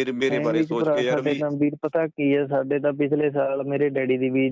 ਮੇਰੇ ਮੇਰੇ ਬਾਰੇ ਸੋਚ ਕੇ ਯਾਰ ਵੀ ਵੀਰ ਪਤਾ ਕੀ ਹੈ ਸਾਡੇ ਤਾਂ ਪਿਛਲੇ ਸਾਲ ਮੇਰੇ ਡੈਡੀ ਦੀ ਵੀ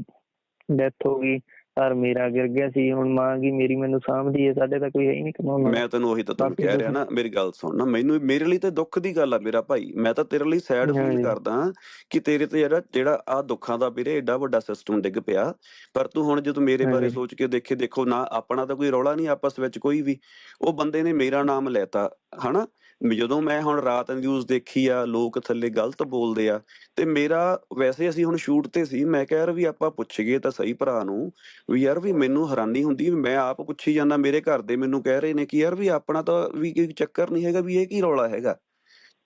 ਡੈਥ ਹੋ ਗਈ ਪਰ ਮੇਰਾ ਗਿਰ ਗਿਆ ਸੀ ਹੁਣ ਮਾਂ ਕੀ ਮੇਰੀ ਮੈਨੂੰ ਸਾਂਭਦੀ ਹੈ ਸਾਡੇ ਤਾਂ ਕੋਈ ਹੈ ਹੀ ਨਹੀਂ ਕਮਾਉਣ ਮੈਂ ਤੈਨੂੰ ਉਹੀ ਤਾਂ ਕਹਿ ਰਿਹਾ ਨਾ ਮੇਰੀ ਗੱਲ ਸੁਣ ਨਾ ਮੈਨੂੰ ਮੇਰੇ ਲਈ ਤੇ ਦੁੱਖ ਦੀ ਗੱਲ ਆ ਮੇਰਾ ਭਾਈ ਮੈਂ ਤਾਂ ਤੇਰੇ ਲਈ ਸੈਡ ਫੀਲ। ਕਰਦਾ ਕਿ ਤੇਰੇ ਤੇ ਜਿਹੜਾ ਜਿਹੜਾ ਆ ਦੁੱਖਾਂ ਦਾ ਵੀਰੇ ਐਡਾ ਵੱਡਾ ਸਿਸਟਮ ਡਿੱਗ ਪਿਆ ਪਰ ਤੂੰ ਹੁਣ ਜਦੋਂ ਮੇਰੇ ਬਾਰੇ। ਸੋਚ ਕੇ ਦੇਖੇ ਦੇਖੋ ਨਾ ਆਪਣਾ ਤਾਂ ਕੋਈ ਰੌਲਾ ਨਹੀਂ ਆਪਸ ਵਿੱਚ ਕੋਈ ਵੀ ਉਹ ਬੰਦੇ ਨੇ ਮੇਰਾ ਨਾਮ ਲੈਤਾ ਹਨਾ? ਜਦੋਂ ਮੈਂ ਹੁਣ ਰਾਤ ਨਿਊਜ਼ ਦੇਖੀ ਆ, ਲੋਕ ਥੱਲੇ ਗਲਤ ਬੋਲਦੇ ਆ, ਤੇ ਮੇਰਾ ਵੈਸੇ ਅਸੀਂ ਹੁਣ ਸ਼ੂਟ ਤੇ ਸੀ, ਮੈਂ ਕਿਹਾ ਯਾਰ ਵੀ ਆਪਾਂ ਪੁੱਛੀਏ ਤਾਂ ਸਹੀ ਭਰਾ ਨੂੰ, ਵੀ ਯਾਰ ਵੀ ਮੈਨੂੰ ਹੈਰਾਨੀ ਹੁੰਦੀ ਵੀ ਮੈਂ ਆਪ ਪੁੱਛੀ ਜਾਂਦਾ, ਮੇਰੇ ਘਰ ਦੇ ਮੈਨੂੰ ਕਹਿ ਰਹੇ ਨੇ ਕਿ ਯਾਰ ਵੀ ਆਪਣਾ ਤਾਂ ਵੀ ਕੋਈ ਚੱਕਰ ਨਹੀਂ ਹੈਗਾ ਵੀ ਇਹ ਕੀ ਰੌਲਾ ਹੈਗਾ।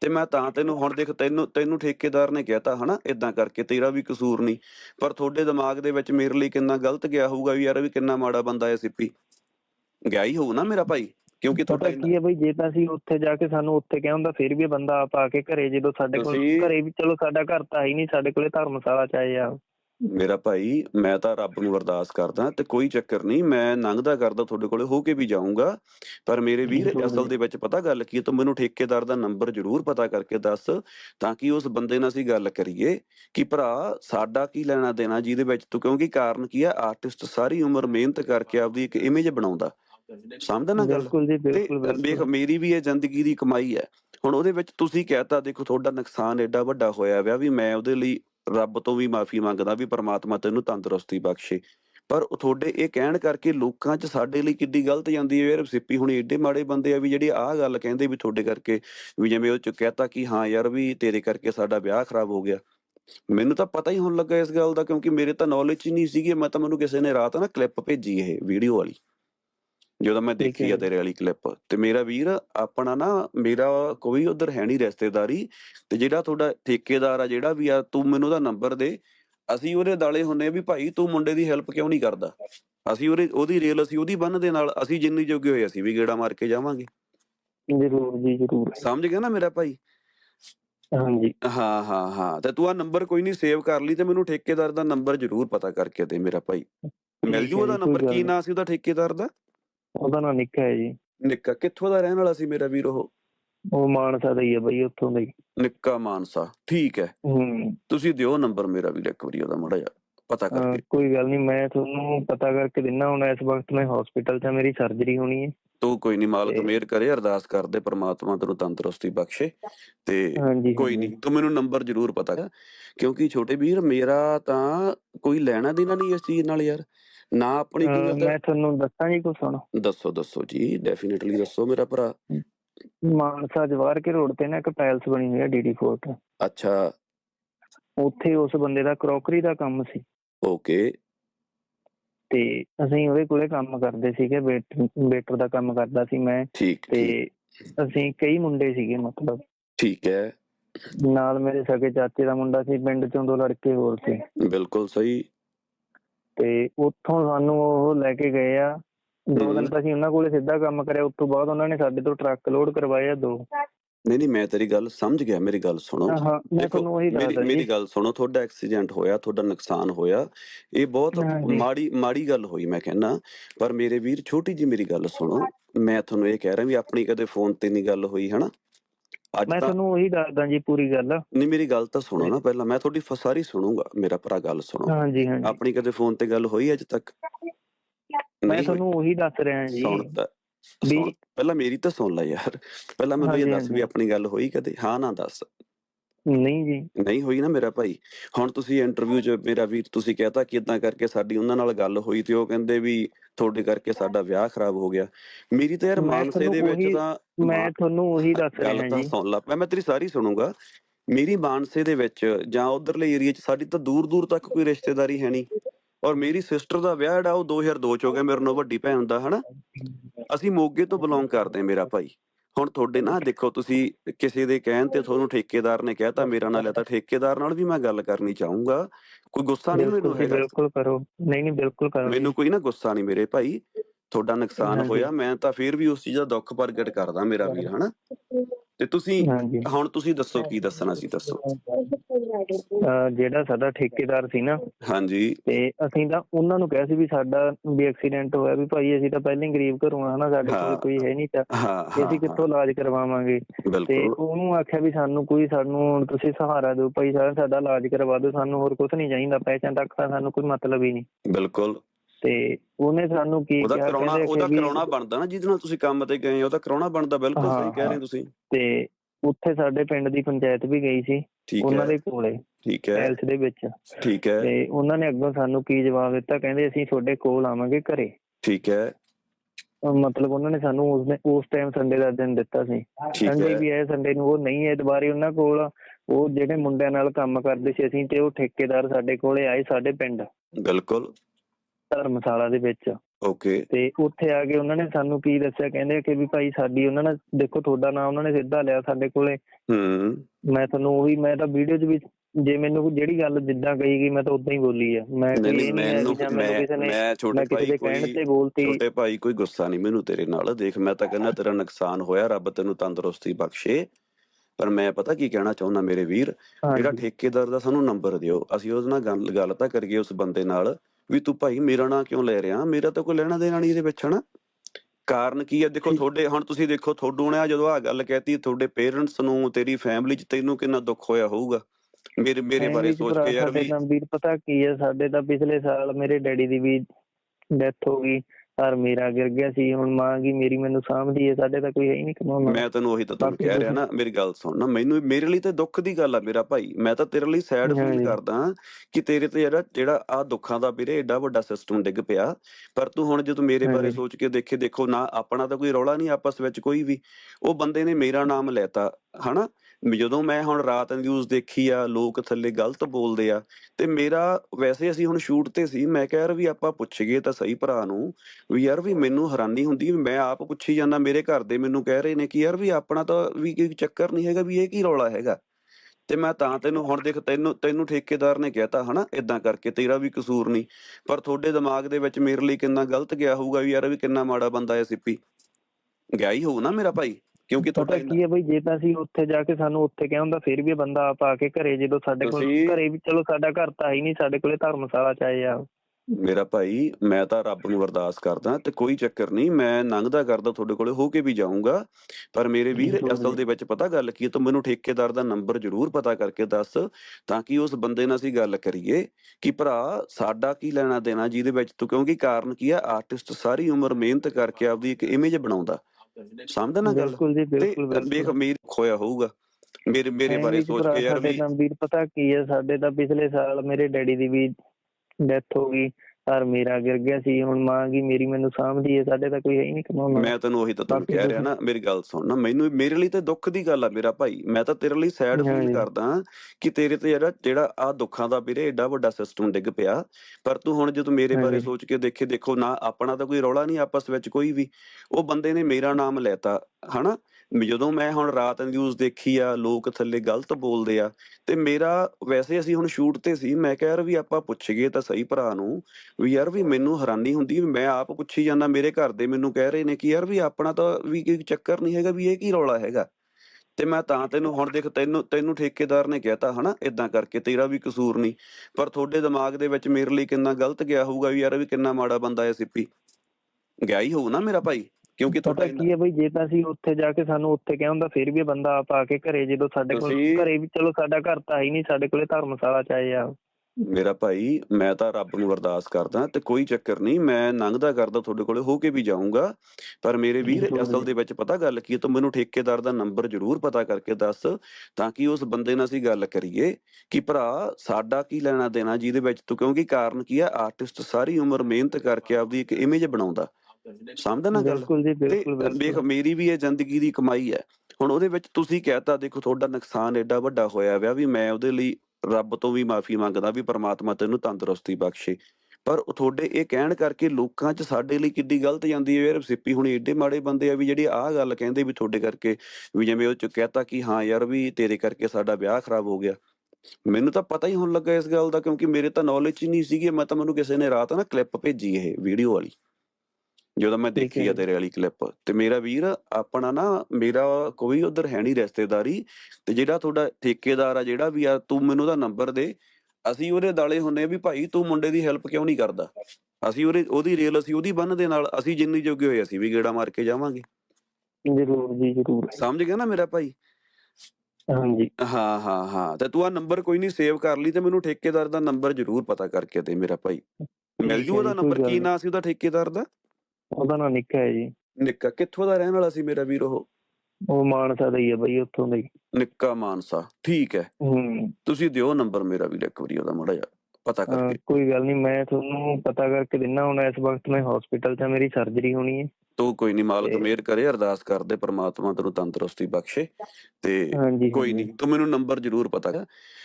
ਤੇ ਮੈਂ ਤਾਂ ਤੈਨੂੰ ਹੁਣ ਦੇਖ ਤੈਨੂੰ ਤੈਨੂੰ ਠੇਕੇਦਾਰ ਨੇ ਕਹਿਤਾ ਹਨਾ ਇਦਾਂ ਕਰਕੇ ਤੇਰਾ ਵੀ ਕਸੂਰ ਨਹੀਂ, ਪਰ ਤੁਹਾਡੇ ਦਿਮਾਗ ਦੇ ਵਿੱਚ ਮੇਰੇ ਲਈ ਕਿੰਨਾ ਗਲਤ ਗਿਆ ਹੋਊਗਾ ਵੀ ਯਾਰ ਵੀ ਕਿੰਨਾ ਮਾੜਾ ਬੰਦਾ ਹੈ ਸਿੱਪੀ। ਗਿਆ ਹੀ ਹੋਊ ਨਾ ਮੇਰਾ ਭਾਈ। ਕਿਉਂਕਿ ਤੁਹਾਡਾ ਕੀ ਹੈ ਬਈ ਜੇ ਤਾਂ ਅਸੀਂ ਉੱਥੇ ਜਾ ਕੇ ਸਾਨੂੰ ਉੱਥੇ ਕਿਹਾ ਹੁੰਦਾ ਫਿਰ ਵੀ ਬੰਦਾ ਆਪ ਆ ਕੇ ਘਰੇ ਜਦੋਂ ਸਾਡੇ ਕੋਲ ਘਰੇ ਵੀ ਚਲੋ ਸਾਡਾ ਘਰ ਤਾਂ ਹੈ ਨਹੀਂ ਸਾਡੇ ਕੋਲੇ ਧਰਮਸ਼ਾਲਾ ਚ ਆਏ ਆ। ਮੇਰਾ ਭਾਈ ਮੈਂ ਤਾਂ ਰੱਬ ਨੂੰ ਅਰਦਾਸ ਕਰਦਾ ਤੇ ਕੋਈ ਚੱਕਰ ਨਹੀਂ ਮੈਂ ਲੰਘਦਾ ਕਰਦਾ ਤੁਹਾਡੇ ਕੋਲੇ ਹੋ ਕੇ ਵੀ ਜਾਊਂਗਾ। ਪਰ ਮੇਰੇ ਵੀਰ ਅਸਲ। ਦੇ ਵਿੱਚ ਪਤਾ ਗੱਲ ਕੀ ਹੈ ਤੂੰ ਮੈਨੂੰ ਠੇਕੇਦਾਰ ਦਾ ਨੰਬਰ ਜ਼ਰੂਰ ਪਤਾ ਕਰਕੇ ਦੱਸ ਤਾਂ ਕਿ ਉਸ ਬੰਦੇ ਨਾਲ ਅਸੀਂ ਗੱਲ ਕਰੀਏ ਕਿ ਭਰਾ ਸਾਡਾ ਕੀ ਲੈਣਾ ਦੇਣਾ ਜਿਹਦੇ ਵਿੱਚ ਤੂੰ ਕਿਉਂਕਿ ਕਾਰਨ ਕੀ ਹੈ ਆਰਟਿਸਟ ਸਾਰੀ ਉਮਰ ਮਿਹਨਤ ਕਰਕੇ ਆਪਦੀ ਇੱਕ ਇਮੇਜ ਬਣਾਉਂਦਾ। ਸਮਝਦਾ ਨਾ ਗੱਲ? ਬਿਲਕੁਲ ਜੀ ਬਿਲਕੁਲ ਵੇਖ ਮੇਰੀ ਵੀ ਇਹ ਜ਼ਿੰਦਗੀ ਦੀ ਕਮਾਈ ਹੈ। ਹੁਣ ਉਹਦੇ ਵਿੱਚ ਤੁਸੀਂ ਕਹਿਤਾ ਦੇਖੋ ਤੁਹਾਡਾ ਨੁਕਸਾਨ ਐਡਾ ਵੱਡਾ ਹੋਇਆ ਵਿਆ ਵੀ ਮੈਂ ਉਹਦੇ ਲਈ ਰੱਬ ਤੋਂ ਵੀ ਮਾਫੀ ਮੰਗਦਾ ਵੀ ਪ੍ਰਮਾਤਮਾ ਤੈਨੂੰ ਤੰਦਰੁਸਤੀ ਬਖਸ਼ੇ। ਪਰ ਉਹ ਤੁਹਾਡੇ ਇਹ ਕਹਿਣ ਕਰਕੇ ਲੋਕਾਂ 'ਚ ਸਾਡੇ ਲਈ ਕਿੱਡੀ ਗਲਤ ਜਾਂਦੀ ਹੈ ਯਾਰ ਸਿੱਪੀ ਹੁਣ ਏਡੇ ਮਾੜੇ ਬੰਦੇ ਆ ਵੀ ਜਿਹੜੀ ਆਹ ਗੱਲ ਕਹਿੰਦੇ ਵੀ ਤੁਹਾਡੇ ਕਰਕੇ ਵੀ ਜਿਵੇਂ ਉਹ ਚ ਕਹਿਤਾ ਕਿ ਹਾਂ ਯਾਰ ਵੀ ਤੇਰੇ ਕਰਕੇ ਸਾਡਾ ਵਿਆਹ ਖਰਾਬ ਹੋ ਗਿਆ। ਮੈਨੂੰ ਤਾਂ ਪਤਾ ਹੀ ਹੁਣ ਲੱਗਾ ਇਸ ਗੱਲ ਦਾ ਕਿਉਂਕਿ ਮੇਰੇ ਤਾਂ ਨੌਲੇਜ ਹੀ ਨਹੀਂ ਸੀਗੀ ਮੈਂ ਤਾਂ ਮੈਨੂੰ ਕਿਸੇ ਨੇ ਰਾਤ ਨਾ ਕਲਿੱਪ ਭੇਜੀ ਇਹ ਵੀਡੀਓ ਵਾਲੀ। ਜਦੋਂ ਮੈਂ ਦੇਖੀ ਆ। ਤੇਰੇ ਵਾਲੀ ਕਲਿੱਪ ਤੇ ਮੇਰਾ ਵੀਰ ਆਪਣਾ ਨਾ ਮੇਰਾ ਕੋਈ ਉਧਰ ਹੈ ਨਹੀਂ ਰਿਸ਼ਤੇਦਾਰੀ ਤੇ ਜਿਹੜਾ ਤੁਹਾਡਾ ਠੇਕੇਦਾਰ ਆ ਜਿਹੜਾ ਵੀ ਆ ਤੂੰ ਮੈਨੂੰ ਉਹਦਾ ਨੰਬਰ ਦੇ। ਅਸੀਂ ਉਹਦੇ ਦਾਲੇ ਹੁੰਨੇ ਆ ਵੀ ਭਾਈ ਤੂੰ ਮੁੰਡੇ ਦੀ ਹੈਲਪ ਕਿਉਂ ਨਹੀਂ ਕਰਦਾ? ਅਸੀਂ ਉਹਦੇ ਉਹਦੀ ਰੇਲ ਅਸੀਂ ਉਹਦੀ ਬੰਨ ਦੇ ਨਾਲ ਅਸੀਂ ਜਿੰਨੀ ਜੋਗੇ ਹੋਏ ਅਸੀਂ ਵੀ ਗੇੜਾ ਮਾਰ ਕੇ ਜਾਵਾਂਗੇ। ਜ਼ਰੂਰ ਜੀ ਜ਼ਰੂਰ। ਸਮਝ ਗਿਆ ਨਾ ਮੇਰਾ ਭਾਈ? ਹਾਂਜੀ। ਹਾਂ ਹਾਂ ਹਾਂ। ਤੇ ਤੂੰ ਆ ਨੰਬਰ ਕੋਈ ਨਹੀਂ ਸੇਵ ਕਰ ਲਈ ਤੇ ਮੈਨੂੰ ਠੇਕੇਦਾਰ ਦਾ ਨੰਬਰ ਜ਼ਰੂਰ ਪਤਾ ਕਰਕੇ ਦੇ ਮੇਰਾ ਭਾਈ। ਮਿਲ ਜੂ ਉਹਦਾ ਨੰਬਰ ਕੀ। ਨਾਂ ਸੀ ਉਹਦਾ ਠੇਕੇਦਾਰ ਦਾ? ਉਹਦਾ ਨਾਂ ਨਿੱਕਾ ਹੈ ਜੀ। ਨਿੱਕਾ। ਕਿੱਥੋਂ ਦਾ ਰਹਿਣ ਵਾਲਾ ਸੀ ਮੇਰਾ ਵੀਰ ਉਹ? ਉਹ ਮਾਨਸਾ ਦਾ ਹੀ ਹੈ ਬਈ ਉੱਥੋਂ ਦਾ ਹੀ। ਨਿੱਕਾ ਮਾਨਸਾ। ਠੀਕ ਹੈ। ਹੂੰ। ਤੁਸੀਂ ਦਿਓ ਨੰਬਰ ਮੇਰਾ ਵੀਰ ਇੱਕ ਵਾਰੀ ਉਹਦਾ ਮਾੜਾ ਜਿਹਾ ਪਤਾ ਕਰਕੇ। ਕੋਈ ਗੱਲ ਨਹੀਂ ਮੈਂ ਤੁਹਾਨੂੰ ਪਤਾ ਕਰਕੇ ਦਿੰਨਾ ਹੁਣ ਇਸ ਵਕਤ ਮੈਂ ਹਸਪੀਟਲ 'ਚ ਹਾਂ, ਮੇਰੀ ਸਰਜਰੀ ਹੋਣੀ ਹੈ। ਤੂੰ ਕੋਈ ਨਹੀਂ ਮਾਲਕ ਮਿਹਰ ਕਰੇ ਅਰਦਾਸ ਕਰਦੇ ਪ੍ਰਮਾਤਮਾ ਤੈਨੂੰ ਤੰਦਰੁਸਤੀ ਬਖਸ਼ੇ। ਤੇ ਹਾਂਜੀ ਕੋਈ। ਨਹੀਂ ਤੂੰ ਮੈਨੂੰ ਨੰਬਰ ਜ਼ਰੂਰ ਪਤਾ ਕਰ ਕਿਉਂਕਿ ਛੋਟੇ ਵੀਰ ਮੇਰਾ ਤਾਂ ਕੋਈ ਲੈਣਾ ਦੇਣਾ ਨਹੀਂ ਇਸ ਚੀਜ਼ ਨਾਲ ਯਾਰ। ਨਾ ਆਪਣੀ ਕੋਈ ਮੈਂ ਤੁਹਾਨੂੰ ਦੱਸਾਂ ਜੀ ਕੁਛ ਹੁਣ ਦੱਸੋ ਦੱਸੋ ਜੀ ਡੈਫੀਨਿਟਲੀ ਦੱਸੋ ਮੇਰਾ ਭਰਾ। ਮਾਨਸਾ ਜਵਾਰ ਕੇ ਰੋਡ ਤੇ ਨਾ ਇੱਕ ਪੈਲਸ ਬਣੀ ਹੋਈ ਹੈ ਡੀਡੀ ਫੋਰਟ। ਅੱਛਾ। ਉੱਥੇ ਉਸ ਬੰਦੇ ਦਾ ਕਰੋਕਰੀ ਦਾ ਕੰਮ ਸੀ। ਓਕੇ। ਤੇ ਅਸੀਂ ਉਹਦੇ ਕੋਲੇ ਕੰਮ ਕਰਦੇ ਸੀਗੇ ਵੇਟਰ ਦਾ ਕੰਮ ਕਰਦਾ ਸੀ ਮੈਂ। ਠੀਕ ਤੇ ਅਸੀਂ ਕਈ ਮੁੰਡੇ ਸੀਗੇ ਮਤਲਬ। ਠੀਕ ਹੈ। ਨਾਲ ਮੇਰੇ ਸਕੇ ਚਾਚੇ ਦਾ ਮੁੰਡਾ ਸੀ ਪਿੰਡ ਚੋਂ ਦੋ ਲੜਕੇ ਹੋਰ ਸੀ। ਬਿਲਕੁਲ ਸਹੀ। ਤੇ ਉੱਥੋਂ ਸਾਨੂੰ ਉਹ ਲੈ ਕੇ ਗਏ ਆ। ਦੋ। ਦਿਨ ਤਾਂ ਅਸੀਂ ਉਹਨਾਂ ਕੋਲੇ ਸਿੱਧਾ ਕੰਮ ਕਰਿਆ ਉਸ ਤੋਂ ਬਾਅਦ ਉਹਨਾਂ ਨੇ ਸਾਡੇ ਤੋਂ ਟਰੱਕ ਲੋਡ ਕਰਵਾਏ ਆ ਦੋ। ਨਹੀਂ ਨਹੀਂ ਮੈਂ ਤੇਰੀ ਗੱਲ ਸਮਝ ਗਿਆ ਮੇਰੀ ਗੱਲ ਸੁਣੋ। ਹਾਂ ਮੈਂ ਦੇਖੋ, ਤੁਹਾਨੂੰ ਉਹੀ ਮੇਰੀ ਦੱਸਦਾ ਮੇਰੀ ਜੀ ਗੱਲ ਸੁਣੋ ਤੁਹਾਡਾ ਐਕਸੀਡੈਂਟ ਹੋਇਆ ਤੁਹਾਡਾ ਨੁਕਸਾਨ ਹੋਇਆ ਇਹ ਬਹੁਤ। ਮਾੜੀ ਮਾੜੀ ਗੱਲ ਹੋਈ ਮੈਂ ਕਹਿੰਦਾ। ਪਰ ਮੇਰੇ ਵੀਰ ਛੋਟੀ ਜੀ ਮੇਰੀ ਗੱਲ ਸੁਣੋ ਮੈਂ ਤੁਹਾਨੂੰ ਇਹ ਕਹਿ ਰਿਹਾ ਵੀ ਆਪਣੀ ਕਦੇ ਫੋਨ ਤੇ ਨਹੀਂ ਗੱਲ ਹੋਈ ਹਨਾ? ਅੱਜ ਮੈਂ ਤਾਂ ਤੁਹਾਨੂੰ ਉਹੀ ਦੱਸਦਾ ਜੀ ਪੂਰੀ ਗੱਲ। ਨਹੀਂ ਮੇਰੀ ਗੱਲ ਤਾਂ ਸੁਣੋ ਨਾ ਪਹਿਲਾਂ ਮੈਂ ਤੁਹਾਡੀ ਸਾਰੀ ਸੁਣੂਗਾ ਮੇਰਾ ਭਰਾ ਗੱਲ ਸੁਣੋ। ਹਾਂਜੀ ਹਾਂਜੀ। ਆਪਣੀ ਕਦੇ ਫੋਨ ਤੇ ਗੱਲ ਹੋਈ ਅੱਜ ਤੱਕ? ਮੈਂ? ਤੁਹਾਨੂੰ ਉਹੀ ਦੱਸ ਰਿਹਾ ਜੀ। ਸੁਣ ਤਾਂ ਵੀ- ਸੁਣ ਪਹਿਲਾਂ ਮੇਰੀ ਤਾਂ ਸੁਣ ਲੈ ਯਾਰ। ਪਹਿਲਾਂ ਮੈਨੂੰ ਇਹ ਦੱਸ ਵੀ। ਆਪਣੀ ਗੱਲ ਹੋਈ ਕਦੇ? ਹਾਂ ਨਾ ਦੱਸ। ਨਹੀਂ ਜੀ। ਨਹੀਂ ਹੋਈ ਨਾ ਮੇਰਾ ਭਾਈ। ਹੁਣ ਤੁਸੀਂ ਇੰਟਰਵਿਊ 'ਚ ਮੇਰਾ ਵੀਰ ਤੁਸੀਂ ਕਹਤਾ ਕਿ ਇਦਾਂ ਕਰਕੇ ਸਾਡੀ ਉਹਨਾਂ ਨਾਲ ਗੱਲ ਹੋਈ ਤੇ ਉਹ ਕਹਿੰਦੇ ਵੀ ਤੁਹਾਡੇ ਕਰਕੇ ਸਾਡਾ ਵਿਆਹ ਖਰਾਬ ਹੋ ਗਿਆ। ਮੇਰੀ ਤਾਂ ਯਾਰ ਮਾਨਸੇ ਦੇ ਵਿੱਚ ਤਾਂ ਮੈਂ ਤੁਹਾਨੂੰ ਉਹੀ ਦੱਸ ਗੱਲ ਰਿਹਾ ਤਾਂ ਜੀ। ਸੁਣ ਲਾ ਮੈਂ ਤੇਰੀ ਸਾਰੀ ਸੁਣੂਗਾ। ਮੇਰੀ ਮਾਨਸੇ ਦੇ ਵਿੱਚ ਜਾਂ ਉਧਰਲੇ ਏਰੀਆ 'ਚ ਸਾਡੀ ਤਾਂ ਦੂਰ ਦੂਰ ਤੱਕ ਕੋਈ ਰਿਸ਼ਤੇਦਾਰੀ ਹੈ ਨਹੀਂ। ਔਰ ਮੇਰੀ ਸਿਸਟਰ ਦਾ ਵਿਆਹ ਜਿਹੜਾ ਉਹ 2002 ਚ ਹੋ ਗਿਆ ਮੇਰੇ ਨਾਲ ਵੱਡੀ ਭੈਣ ਦਾ ਹਨਾ? ਅਸੀਂ ਮੋਗੇ ਤੋਂ ਬਿਲੋਂਗ ਕਰਦੇ ਮੇਰਾ ਭਾਈ। ਹੁਣ ਤੁਹਾਡੇ ਨਾ ਦੇਖੋ ਤੁਸੀਂ ਕਿਸੇ ਦੇ ਕਹਿਣ ਤੇ ਤੁਹਾਨੂੰ ਠੇਕੇਦਾਰ ਨੇ ਕਹਿਤਾ ਮੇਰਾ ਨਾਲ ਤਾਂ ਠੇਕੇਦਾਰ ਨਾਲ ਵੀ ਮੈਂ ਗੱਲ ਕਰਨੀ ਚਾਹੂੰਗਾ। ਕੋਈ ਗੁੱਸਾ ਨਹੀਂ ਮੈਨੂੰ ਬਿਲਕੁਲ ਜੀ, ਹੈਗਾ? ਬਿਲਕੁਲ ਕਰੋ। ਨਹੀਂ ਨਹੀਂ ਬਿਲਕੁਲ ਕਰੋ ਮੈਨੂੰ ਕੋਈ ਨਾ ਗੁੱਸਾ ਨਹੀਂ ਮੇਰੇ ਭਾਈ। ਤੁਹਾਡਾ ਨੁਕਸਾਨ। ਹੋਇਆ ਮੈਂ ਤਾਂ ਫੇਰ ਵੀ ਉਸ ਚੀਜ਼ ਦਾ ਦੁੱਖ ਪ੍ਰਗਟ ਕਰਦਾ ਮੇਰਾ ਵੀਰ ਹਨਾ? ਤੇ ਤੁਸੀਂ ਹਾਂਜੀ। ਹੁਣ ਤੁਸੀਂ ਦੱਸੋ ਕੀ ਦੱਸਣਾ ਸੀ ਦੱਸੋ। ਅਹ ਜਿਹੜਾ ਸਾਡਾ ਠੇਕੇਦਾਰ ਸੀ ਨਾ ਹਾਂਜੀ। ਤੇ ਅਸੀਂ ਤਾਂ ਉਹਨਾਂ ਨੂੰ ਕਿਹਾ ਸੀ ਵੀ ਸਾਡਾ ਵੀ ਐਕਸੀਡੈਂਟ ਹੋਇਆ ਵੀ ਭਾਈ ਅਸੀਂ ਤਾਂ ਪਹਿਲਾਂ ਹੀ ਗਰੀਬ ਘਰੋਂ ਆ ਹਨਾ ਸਾਡੇ ਕੋਲ ਹਾਂ। ਕੋਈ ਹੈ ਨਹੀਂ ਤਾਂ ਹਾਂ ਵੀ ਹਾਂ ਅਸੀਂ ਕਿੱਥੋਂ ਇਲਾਜ ਕਰਵਾਵਾਂਗੇ। ਹਾਂ, ਤੇ ਬਿਲਕੁਲ। ਉਹਨੂੰ ਆਖਿਆ ਵੀ ਸਾਨੂੰ ਕੋਈ ਸਾਨੂੰ ਹੁਣ ਤੁਸੀਂ ਸਹਾਰਾ ਦਿਓ ਭਾਈ ਸਾ- ਸਾਡਾ ਇਲਾਜ ਕਰਵਾ ਦਿਓ ਸਾਨੂੰ ਹੋਰ ਕੁਝ ਨਹੀਂ ਚਾਹੀਦਾ ਪੈਸਿਆਂ ਤੱਕ ਤਾਂ ਸਾਨੂੰ ਕੋਈ ਮਤਲਬ ਹੀ ਨਹੀਂ। ਬਿਲਕੁਲ। ਤੇ ਉਹਨੇ ਸਾਨੂੰ ਕੀ ਉਹਦਾ ਕਿਹਾ? ਕਰਾਉਣਾ ਉਹਦਾ ਕਿ ਵੀ ਕਰਾਉਣਾ ਬਣਦਾ ਨਾ ਜਿਹਦੇ ਨਾਲ ਤੁਸੀਂ ਕੰਮ ਤੇ ਗਏ ਹੋ ਉਹਦਾ ਕਰਾਉਣਾ ਬਣਦਾ ਬਿਲਕੁਲ ਹਾਂ, ਸਹੀ ਕਹਿ ਰਹੇ ਹਾਂ। ਹੋ ਤੁਸੀਂ। ਤੇ ਉੱਥੇ ਸਾਡੇ ਪਿੰਡ ਦੀ ਪੰਚਾਇਤ ਵੀ ਗਈ ਸੀ ਉਹਨਾਂ ਹੈ। ਦੇ ਕੋਲੇ ਠੀਕ ਹੈ। ਪੈਲਸ ਦੇ ਵਿੱਚ। ਠੀਕ ਹੈ। ਤੇ ਉਹਨਾਂ ਨੇ ਅੱਗੋਂ ਸਾਨੂੰ ਕੀ ਜਵਾਬ ਦਿੱਤਾ? ਕਹਿੰਦੇ ਅਸੀਂ ਤੁਹਾਡੇ ਕੋਲ ਆਵਾਂਗੇ ਘਰੇ। ਠੀਕ ਹੈ। ਮਤਲਬ ਉਹਨਾਂ ਨੇ ਸਾਨੂੰ ਉਸ ਨੇ ਉਸ ਟਾਈਮ ਸੰਡੇ ਦਾ ਦਿਨ ਦਿੱਤਾ ਸੀ। ਸੰਡੇ ਹੈ। ਵੀ ਆਏ ਸੰਡੇ ਨੂੰ ਉਹ ਨਹੀਂ ਆਏ ਦੁਬਾਰੇ ਉਹਨਾਂ ਕੋਲ ਉਹ ਜਿਹੜੇ ਮੁੰਡਿਆਂ ਨਾਲ ਕੰਮ ਕਰਦੇ ਸੀ ਅਸੀਂ ਤੇ ਉਹ ਠੇਕੇਦਾਰ ਸਾਡੇ ਕੋਲੇ ਆਏ ਸਾਡੇ ਪਿੰਡ। ਬਿਲਕੁਲ। ਧਰਮਸ਼ਾਲਾ ਦੇ ਵਿੱਚ। ਓਕੇ ਤੇ ਉੱਥੇ ਆ ਕੇ ਉਹਨਾਂ ਨੇ ਸਾਨੂੰ ਕੀ ਦੱਸਿਆ? ਕਹਿੰਦੇ ਕਿ ਵੀ ਭਾਈ ਸਾਡੀ ਉਹਨਾਂ ਨੇ ਦੇਖੋ ਤੁਹਾਡਾ ਨਾਮ ਉਹਨਾਂ ਨੇ ਸਿੱਧਾ ਲਿਆ ਸਾਡੇ ਕੋਲੇ। ਹੂੰ। ਮੈਂ ਤੁਹਾਨੂੰ ਉਹੀ ਮੈਂ ਤਾਂ ਵੀਡੀਓ 'ਚ ਵੀ ਜੇ ਮੈਨੂੰ ਜਿਹੜੀ ਗੱਲ ਜਿੱਦਾਂ ਕਹੀ ਗਈ ਮੈਂ ਤਾਂ ਉਦਾਂ ਹੀ ਬੋਲੀ ਆ। ਮੈਂ ਨਹੀਂ ਮੈਨੂੰ ਮੈਂ ਛੋਟੇ ਭਾਈ ਕੋਈ ਤੇ ਬੋਲਤੀ ਛੋਟੇ ਭਾਈ ਕੋਈ ਗੁੱਸਾ ਨਹੀਂ ਮੈਨੂੰ ਤੇਰੇ ਨਾਲ। ਦੇਖ ਮੈਂ ਤਾਂ ਕਹਿੰਦਾ ਤੇਰਾ ਨੁਕਸਾਨ ਹੋਇਆ ਰੱਬ ਤੈਨੂੰ ਤੰਦਰੁਸਤੀ ਬਖਸ਼ੇ। ਪਰ ਮੈਂ ਪਤਾ ਕੀ ਕਹਿਣਾ ਚਾਹੁੰਦਾ ਮੇਰੇ ਵੀਰ? ਜਿਹੜਾ ਠੇਕੇਦਾਰ ਦਾ ਸਾਨੂੰ ਨੰਬਰ ਦਿਓ। ਅਸੀਂ ਉਹਦੇ ਨਾਲ ਗੱਲ ਗੱਲ ਤਾਂ ਕਰੀਏ ਉਸ ਬੰਦੇ ਨਾਲ। ਵੀ ਤੂੰ ਭਾਈ ਮੇਰਾ ਨਾਂ ਕਿਉਂ ਲੈ ਰਿਹਾ? ਮੇਰਾ ਤਾਂ ਕੋਈ ਲੈਣਾ ਦੇਣਾ ਨਹੀਂ ਇਹਦੇ ਵਿੱਚ ਹਨਾ? ਕਾਰਨ ਕੀ ਹੈ ਦੇਖੋ। ਤੁਹਾਡੇ ਹੁਣ ਤੁਸੀਂ ਦੇਖੋ ਤੁਹਾਡੂ ਨੇ ਜਦੋਂ ਆ ਗੱਲ ਕਹਿਤੀ ਤੁਹਾਡੇ ਪੇਰੈਂਟਸ ਨੂੰ ਤੇਰੀ ਫੈਮਿਲੀ 'ਚ ਤੈਨੂੰ ਕਿੰਨਾ ਦੁੱਖ ਹੋਇਆ ਹੋਊਗਾ? ਮੇਰੇ ਮੇਰੇ ਬਾਰੇ ਸੋਚ ਕੇ ਯਾਰ ਵੀ ਵੀਰ ਪਤਾ ਕੀ ਹੈ ਸਾਡੇ ਤਾਂ ਪਿਛਲੇ ਸਾਲ ਮੇਰੇ ਡੈਡੀ ਦੀ ਵੀ ਡੈਥ ਹੋ ਗਈ। ਪਰ ਮੇਰਾ ਗਿਰ ਗਿਆ ਸੀ ਹੁਣ ਮਾਂ ਕੀ ਮੇਰੀ ਮੈਨੂੰ ਸਾਂਭਦੀ ਹੈ? ਸਾਡੇ ਤਾਂ ਕੋਈ ਹੈ ਹੀ ਨਹੀਂ ਕਮਾਉਣ ਮੈਂ ਤੈਨੂੰ ਉਹੀ ਤਾਂ ਤੁਹਾਨੂੰ ਕਹਿ ਰਿਹਾ ਨਾ ਮੇਰੀ ਗੱਲ ਸੁਣ ਨਾ ਮੈਨੂੰ ਮੇਰੇ ਲਈ ਤੇ ਦੁੱਖ ਦੀ ਗੱਲ ਆ ਮੇਰਾ ਭਾਈ। ਮੈਂ ਤਾਂ ਤੇਰੇ ਲਈ ਸੈਡ ਫੀਲ। ਕਰਦਾ ਕਿ ਤੇਰੇ ਤੇ ਜਿਹੜਾ ਜਿਹੜਾ ਆ ਦੁੱਖਾਂ ਦਾ ਵੀਰੇ ਏਡਾ ਵੱਡਾ ਸਿਸਟਮ ਡਿੱਗ ਪਿਆ। ਪਰ ਤੂੰ ਹੁਣ ਜਦੋਂ ਮੇਰੇ ਬਾਰੇ। ਸੋਚ ਕੇ ਦੇਖੇ ਦੇਖੋ ਨਾ ਆਪਣਾ ਤਾਂ ਕੋਈ ਰੌਲਾ ਨਹੀਂ ਆਪਸ ਵਿੱਚ ਕੋਈ ਵੀ। ਉਹ ਬੰਦੇ ਨੇ ਮੇਰਾ ਨਾਮ ਲੈਤਾ ਹਨਾ? ਜਦੋਂ ਮੈਂ ਹੁਣ ਰਾਤ ਨਿਊਜ਼ ਦੇਖੀ ਆ, ਲੋਕ ਥੱਲੇ ਗਲਤ ਬੋਲਦੇ ਆ, ਤੇ ਮੇਰਾ ਵੈਸੇ ਅਸੀਂ ਹੁਣ ਸ਼ੂਟ ਤੇ ਸੀ, ਮੈਂ ਕਿਹਾ ਯਾਰ ਵੀ ਆਪਾਂ ਪੁੱਛੀਏ ਤਾਂ ਸਹੀ ਭਰਾ ਨੂੰ ਵੀ ਯਾਰ ਵੀ ਮੈਨੂੰ ਹੈਰਾਨੀ ਹੁੰਦੀ ਵੀ ਮੈਂ ਆਪ ਪੁੱਛੀ ਜਾਂਦਾ, ਮੇਰੇ ਘਰ ਦੇ ਮੈਨੂੰ ਕਹਿ ਰਹੇ ਨੇ ਕਿ ਯਾਰ ਵੀ ਆਪਣਾ ਤਾਂ ਵੀ ਕੋਈ ਚੱਕਰ ਨਹੀਂ ਹੈਗਾ ਵੀ ਇਹ ਕੀ ਰੌਲਾ ਹੈਗਾ। ਤੇ ਮੈਂ ਤਾਂ ਤੈਨੂੰ ਹੁਣ ਦੇਖ ਤੈਨੂੰ ਤੈਨੂੰ ਠੇਕੇਦਾਰ ਨੇ ਕਹਿਤਾ ਹਨਾ ਇਦਾਂ ਕਰਕੇ ਤੇਰਾ ਵੀ ਕਸੂਰ ਨਹੀਂ। ਪਰ ਤੁਹਾਡੇ ਦਿਮਾਗ ਦੇ ਵਿੱਚ ਮੇਰੇ ਲਈ ਕਿੰਨਾ ਗਲਤ ਗਿਆ ਹੋਊਗਾ ਵੀ ਯਾਰ ਵੀ ਕਿੰਨਾ ਮਾੜਾ ਬੰਦਾ ਹੈ ਸਿੱਪੀ। ਗਿਆ ਹੀ ਹੋਊ ਨਾ ਮੇਰਾ ਭਾਈ। ਕਿਉਂਕਿ ਤੁਹਾਡਾ ਕੀ ਹੈ ਬਈ ਜੇ ਤਾਂ ਅਸੀਂ ਉੱਥੇ ਜਾ ਕੇ ਸਾਨੂੰ ਉੱਥੇ ਕਿਹਾ ਹੁੰਦਾ ਫਿਰ ਵੀ ਬੰਦਾ ਆਪ ਆ ਕੇ ਘਰੇ ਜਦੋਂ ਸਾਡੇ ਕੋਲ ਘਰੇ ਵੀ ਚਲੋ ਸਾਡਾ ਘਰ ਤਾਂ ਹੈ ਨਹੀਂ ਸਾਡੇ ਕੋਲੇ ਧਰਮਸ਼ਾਲਾ ਚ ਆਏ ਆ। ਮੇਰਾ ਭਾਈ ਮੈਂ ਤਾਂ ਰੱਬ ਨੂੰ ਅਰਦਾਸ ਕਰਦਾ ਤੇ ਕੋਈ ਚੱਕਰ ਨਹੀਂ ਮੈਂ ਲੰਘਦਾ ਕਰਦਾ ਤੁਹਾਡੇ ਕੋਲੇ ਹੋ ਕੇ ਵੀ ਜਾਊਂਗਾ। ਪਰ ਮੇਰੇ ਵੀਰ ਅਸਲ। ਦੇ ਵਿੱਚ ਪਤਾ ਗੱਲ ਕੀ ਤੂੰ ਮੈਨੂੰ ਠੇਕੇਦਾਰ ਦਾ ਨੰਬਰ ਜ਼ਰੂਰ ਪਤਾ ਕਰਕੇ ਦੱਸ ਤਾਂ ਕਿ ਉਸ ਬੰਦੇ ਨਾਲ ਅਸੀਂ ਗੱਲ ਕਰੀਏ ਕਿ ਭਰਾ ਸਾਡਾ ਕੀ ਲੈਣਾ ਦੇਣਾ ਜਿਹਦੇ ਵਿੱਚ ਤੂੰ ਕਿਉਂਕਿ ਕਾਰਨ ਕੀ ਆ ਆਰਟਿਸਟ ਸਾਰੀ ਉਮਰ ਮਿਹਨਤ ਕਰਕੇ ਆਪਦੀ ਇੱਕ ਇਮੇਜ ਬਣਾਉਂਦਾ। ਸਮਝਦਾ ਨਾ ਗੱਲ? ਬਿਲਕੁਲ ਜੀ ਬਿਲਕੁਲ ਵੇਖ ਮੇਰ ਖੋਇਆ ਹੋਊਗਾ। ਮੇਰੇ ਮੇਰੇ ਬਾਰੇ ਸੋਚ ਕੇ ਯਾਰ ਵੀ ਵੀਰ ਪਤਾ ਕੀ ਹੈ? ਸਾਡੇ ਤਾਂ ਪਿਛਲੇ ਸਾਲ ਮੇਰੇ ਡੈਡੀ ਦੀ ਵੀ ਡੈਥ ਹੋ ਗਈ। ਪਰ ਮੇਰਾ ਗਿਰ ਗਿਆ ਸੀ ਹੁਣ ਮਾਂ ਕੀ ਮੇਰੀ ਮੈਨੂੰ ਸਾਂਭਦੀ ਹੈ ਸਾਡੇ ਤਾਂ ਕੋਈ ਹੈ ਹੀ ਨਹੀਂ ਕਮਾਉਣ ਵਾਲਾ। ਮੈਂ ਤੈਨੂੰ ਉਹੀ ਤਾਂ ਤੁਹਾਨੂੰ ਕਹਿ ਰਿਹਾ ਨਾ ਮੇਰੀ ਗੱਲ ਸੁਣ ਨਾ ਮੈਨੂੰ ਮੇਰੇ ਲਈ ਤੇ ਦੁੱਖ ਦੀ ਗੱਲ ਆ ਮੇਰਾ ਭਾਈ ਮੈਂ ਤਾਂ ਤੇਰੇ ਲਈ ਸੈਡ ਫੀਲ। ਕਰਦਾ ਕਿ ਤੇਰੇ ਤੇ ਜਿਹੜਾ ਜਿਹੜਾ ਆ ਦੁੱਖਾਂ ਦਾ ਵੀਰੇ ਏਡਾ ਵੱਡਾ ਸਿਸਟਮ ਡਿੱਗ ਪਿਆ ਪਰ ਤੂੰ ਹੁਣ ਜਦੋਂ ਮੇਰੇ ਬਾਰੇ। ਸੋਚ ਕੇ ਦੇਖੇ ਦੇਖੋ ਨਾ ਆਪਣਾ ਤਾਂ ਕੋਈ ਰੌਲਾ ਨਹੀਂ ਆਪਸ ਵਿੱਚ ਕੋਈ ਵੀ ਉਹ ਬੰਦੇ ਨੇ ਮੇਰਾ ਨਾਮ ਲੈਤਾ ਹਨਾ ਜਦੋਂ ਮੈਂ ਹੁਣ ਰਾਤ ਨਿਊਜ਼ ਦੇਖੀ ਆ ਲੋਕ ਥੱਲੇ ਗਲਤ ਬੋਲਦੇ ਆ ਤੇ ਮੇਰਾ ਵੈਸੇ ਅਸੀਂ ਹੁਣ ਸ਼ੂਟ ਤੇ ਸੀ ਮੈਂ ਕਿਹਾ ਯਾਰ ਵੀ ਆਪਾਂ ਪੁੱਛੀਏ ਤਾਂ ਸਹੀ ਭਰਾ ਨੂੰ ਵੀ ਯਾਰ ਵੀ ਮੈਨੂੰ ਹੈਰਾਨੀ ਹੁੰਦੀ ਵੀ ਮੈਂ ਆਪ ਪੁੱਛੀ ਜਾਂਦਾ ਮੇਰੇ ਘਰ ਦੇ ਮੈਨੂੰ ਕਹਿ ਰਹੇ ਨੇ ਕਿ ਯਾਰ ਵੀ ਆਪਣਾ ਤਾਂ ਵੀ ਕੋਈ ਚੱਕਰ ਨਹੀਂ ਹੈਗਾ ਵੀ ਇਹ ਕੀ ਰੌਲਾ ਹੈਗਾ। ਤੇ ਮੈਂ ਤਾਂ ਤੈਨੂੰ ਹੁਣ ਦੇਖ ਤੈਨੂੰ ਤੈਨੂੰ ਠੇਕੇਦਾਰ ਨੇ ਕਹਿਤਾ ਹਨਾ ਇਦਾਂ ਕਰਕੇ ਤੇਰਾ ਵੀ ਕਸੂਰ ਨਹੀਂ। ਪਰ ਤੁਹਾਡੇ ਦਿਮਾਗ ਦੇ ਵਿੱਚ ਮੇਰੇ ਲਈ ਕਿੰਨਾ ਗਲਤ ਗਿਆ ਹੋਊਗਾ ਵੀ ਯਾਰ ਵੀ ਕਿੰਨਾ ਮਾੜਾ ਬੰਦਾ ਹੈ ਸਿੱਪੀ। ਗਿਆ ਹੀ ਹੋਊ ਨਾ ਮੇਰਾ ਭਾਈ ਕਿਉਂਕਿ ਤੁਹਾਡਾ ਕੀ ਹੈ ਬਈ ਜੇ ਤਾਂ ਅਸੀਂ ਉੱਥੇ ਜਾ ਕੇ ਸਾਨੂੰ ਉੱਥੇ ਕਿਹਾ ਹੁੰਦਾ ਫਿਰ ਵੀ ਬੰਦਾ ਆਪ ਆ ਕੇ ਘਰੇ ਜਦੋਂ ਸਾਡੇ ਕੋਲ ਘਰੇ ਵੀ ਚਲੋ ਸਾਡਾ ਘਰ ਤਾਂ ਹੈ ਹੀ ਨਹੀਂ ਸਾਡੇ ਕੋਲੇ ਧਰਮਸ਼ਾਲਾ ਚ ਆਏ ਆ। ਮੇਰਾ ਭਾਈ ਮੈਂ ਤਾਂ ਰੱਬ ਨੂੰ ਅਰਦਾਸ ਕਰਦਾ ਤੇ ਕੋਈ ਚੱਕਰ ਨਹੀਂ ਮੈਂ ਲੰਘਦਾ ਕਰਦਾ ਤੁਹਾਡੇ ਕੋਲੇ ਹੋ ਕੇ ਵੀ ਜਾਊਂਗਾ। ਪਰ ਮੇਰੇ ਵੀਰ ਅਸਲ। ਦੇ ਵਿੱਚ ਪਤਾ ਗੱਲ ਕੀ ਹੈ ਤੂੰ ਮੈਨੂੰ ਠੇਕੇਦਾਰ ਦਾ ਨੰਬਰ ਜ਼ਰੂਰ ਪਤਾ ਕਰਕੇ ਦੱਸ ਤਾਂ ਕਿ ਉਸ ਬੰਦੇ ਨਾਲ ਅਸੀਂ ਗੱਲ ਕਰੀਏ ਕਿ ਭਰਾ ਸਾਡਾ ਕੀ ਲੈਣਾ ਦੇਣਾ ਜਿਹਦੇ ਵਿੱਚ ਤੂੰ ਕਿਉਂਕਿ ਕਾਰਨ ਕੀ ਆ ਆਰਟਿਸਟ ਸਾਰੀ ਉਮਰ ਮਿਹਨਤ ਕਰਕੇ ਆਪਦੀ ਇੱਕ ਇਮੇਜ ਬਣਾਉਂਦਾ। ਸਮਝਦਾ ਨਾ ਗੱਲ? ਬਿਲਕੁਲ ਜੀ ਬਿਲਕੁਲ ਬਿਲਕੁਲ। ਮੇਰੀ ਵੀ ਇਹ ਜ਼ਿੰਦਗੀ ਦੀ ਕਮਾਈ ਹੈ। ਹੁਣ ਉਹਦੇ ਵਿੱਚ ਤੁਸੀਂ ਕਹਿਤਾ ਦੇਖੋ ਤੁਹਾਡਾ ਨੁਕਸਾਨ ਐਡਾ ਵੱਡਾ ਹੋਇਆ ਵਿਆ ਵੀ ਮੈਂ ਉਹਦੇ ਲਈ ਰੱਬ ਤੋਂ ਵੀ ਮਾਫੀ ਮੰਗਦਾ ਵੀ ਪ੍ਰਮਾਤਮਾ ਤੈਨੂੰ ਤੰਦਰੁਸਤੀ ਬਖਸ਼ੇ। ਪਰ ਉਹ ਤੁਹਾਡੇ ਇਹ ਕਹਿਣ ਕਰਕੇ ਲੋਕਾਂ 'ਚ ਸਾਡੇ ਲਈ ਕਿੱਡੀ ਗਲਤ ਜਾਂਦੀ ਹੈ, ਯਾਰ ਸਿੱਪੀ ਹੁਣ ਏਡੇ ਮਾੜੇ ਬੰਦੇ ਆ ਵੀ ਜਿਹੜੇ ਆਹ ਗੱਲ ਕਹਿੰਦੇ ਵੀ ਤੁਹਾਡੇ ਕਰਕੇ ਵੀ ਜਿਵੇਂ ਉਹ ਚ ਕਹਿਤਾ ਕਿ ਹਾਂ ਯਾਰ ਵੀ ਤੇਰੇ ਕਰਕੇ ਸਾਡਾ ਵਿਆਹ ਖਰਾਬ ਹੋ ਗਿਆ। ਮੈਨੂੰ ਤਾਂ ਪਤਾ ਹੀ ਹੁਣ ਲੱਗਾ ਇਸ ਗੱਲ ਦਾ ਕਿਉਂਕਿ ਮੇਰੇ ਤਾਂ ਨੌਲੇਜ ਹੀ ਨਹੀਂ ਸੀਗੀ, ਮੈਂ ਤਾਂ ਮੈਨੂੰ ਕਿਸੇ ਨੇ ਰਾਤ ਨਾ ਕਲਿੱਪ ਭੇਜੀ ਇਹ ਵੀਡੀਓ ਵਾਲੀ। ਜਦੋਂ ਮੈਂ ਦੇਖੀ ਆ। ਤੇਰੇ ਵਾਲੀ ਕਲਿੱਪ ਤੇ ਮੇਰਾ ਵੀਰ ਆਪਣਾ ਨਾ ਮੇਰਾ ਕੋਈ ਉਧਰ ਹੈ ਨਹੀਂ ਰਿਸ਼ਤੇਦਾਰੀ ਤੇ ਜਿਹੜਾ ਤੁਹਾਡਾ ਠੇਕੇਦਾਰ ਆ ਜਿਹੜਾ ਵੀ ਆ ਤੂੰ ਮੈਨੂੰ ਉਹਦਾ ਨੰਬਰ ਦੇ ਅਸੀਂ ਉਹਦੇ ਦਾਲੇ ਹੁੰਨੇ ਆ ਵੀ ਭਾਈ ਤੂੰ ਮੁੰਡੇ ਦੀ ਹੈਲਪ ਕਿਉਂ ਨਹੀਂ ਕਰਦਾ? ਅਸੀਂ ਉਹਦੇ ਉਹਦੀ ਰੇਲ ਅਸੀਂ ਉਹਦੀ ਬੰਨ ਦੇ ਨਾਲ ਅਸੀਂ ਜਿੰਨੀ ਜੋਗੇ ਹੋਏ ਅਸੀਂ ਵੀ ਗੇੜਾ ਮਾਰ ਕੇ ਜਾਵਾਂਗੇ। ਜ਼ਰੂਰ ਜੀ ਜ਼ਰੂਰ। ਸਮਝ ਗਿਆ ਨਾ ਮੇਰਾ ਭਾਈ? ਹਾਂਜੀ। ਹਾਂ ਹਾਂ ਹਾਂ। ਤੇ ਤੂੰ ਆ ਨੰਬਰ ਕੋਈ ਨਹੀਂ ਸੇਵ ਕਰ ਲਈ ਤੇ ਮੈਨੂੰ ਠੇਕੇਦਾਰ ਦਾ ਨੰਬਰ ਜ਼ਰੂਰ ਪਤਾ ਕਰਕੇ ਦੇ ਮੇਰਾ ਭਾਈ। ਮਿਲ ਜੂ ਉਹਦਾ ਨੰਬਰ ਕੀ ਨੀ। ਨਾਂ ਸੀ ਉਹਦਾ ਠੇਕੇਦਾਰ ਦਾ? ਉਹਦਾ ਨਾਂ ਨਿੱਕਾ ਹੈ ਜੀ। ਨਿੱਕਾ ਕਿੱਥੋਂ ਦਾ ਰਹਿਣ ਵਾਲਾ ਸੀ ਮੇਰਾ ਵੀਰ ਉਹ? ਉਹ ਮਾਨਸਾ ਦਾ ਹੀ ਹੈ ਬਈ ਉੱਥੋਂ ਦਾ ਹੀ। ਨਿੱਕਾ ਮਾਨਸਾ ਠੀਕ ਹੈ। ਹੂੰ। ਤੁਸੀਂ ਦਿਓ ਨੰਬਰ ਮੇਰਾ ਵੀਰ ਇੱਕ ਵਾਰੀ ਉਹਦਾ ਮਾੜਾ ਜਿਹਾ ਪਤਾ ਕਰਕੇ। ਕੋਈ ਗੱਲ ਨਹੀਂ ਮੈਂ ਤੁਹਾਨੂੰ ਪਤਾ ਕਰਕੇ ਦਿੰਨਾ ਹੁਣ ਇਸ ਵਕਤ ਮੈਂ ਹਸਪੀਟਲ 'ਚ ਮੇਰੀ ਸਰਜਰੀ ਹੋਣੀ ਹੈ। ਤੂੰ ਕੋਈ ਨਹੀਂ ਮਾਲਕ ਮਿਹਰ ਕਰੇ ਅਰਦਾਸ ਕਰਦੇ ਪ੍ਰਮਾਤਮਾ ਤੈਨੂੰ ਤੰਦਰੁਸਤੀ ਬਖਸ਼ੇ। ਤੇ ਕੋਈ। ਨਹੀਂ ਤੂੰ ਮੈਨੂੰ ਨੰਬਰ ਜ਼ਰੂਰ ਪਤਾ ਕਰ